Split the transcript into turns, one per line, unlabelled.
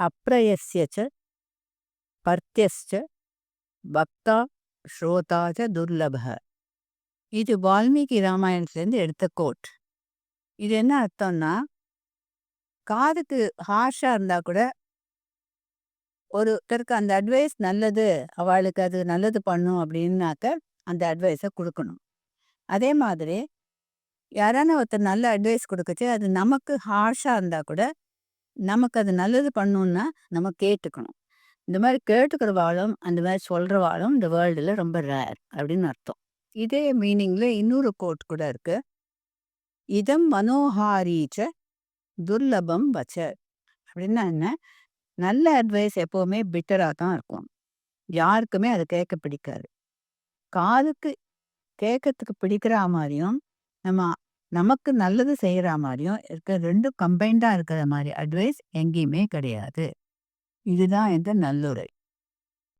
அப்ரயஸ்ய ச பர்த்தியஸ்ச பக்தா ஸ்ரோதா ச துர்லபக இது வால்மீகி ராமாயணத்துலேருந்து எடுத்த கோட். இது என்ன அர்த்தம்னா காதுக்கு ஹார்ஷாக இருந்தால் கூட ஒருத்தருக்கு அந்த அட்வைஸ் நல்லது அவளுக்கு அது நல்லது பண்ணும் அப்படின்னாக்க அந்த அட்வைஸை கொடுக்கணும். அதே மாதிரி யாரான ஒருத்தர் நல்ல அட்வைஸ் கொடுக்கச்சு அது நமக்கு ஹார்ஷாக இருந்தால் கூட நமக்கு அது நல்லது பண்ணணும்னா நம்ம கேட்டுக்கணும். இந்த மாதிரி கேட்டுக்கிறவாளும் அந்த மாதிரி சொல்கிறவாளும் இந்த வேர்ல்டில் ரொம்ப ரேர் அப்படின்னு அர்த்தம். இதே மீனிங்கில் இன்னொரு கோட் கூட இருக்கு. இதம் மனோஹாரீச்ச துர்லபம் வச்ச அப்படின்னா என்ன? நல்ல அட்வைஸ் எப்போவுமே பிட்டராக தான் இருக்கும். யாருக்குமே அதை கேட்க பிடிக்காது. காதுக்கு கேட்கறதுக்கு பிடிக்கிற மாதிரியும் நம்ம நமக்கு நல்லது செய்கிற மாதிரியும் இருக்க ரெண்டும் கம்பைண்டாக இருக்கிற மாதிரி அட்வைஸ் எங்கேயுமே கிடையாது. இதுதான் இந்த நல்லுரை.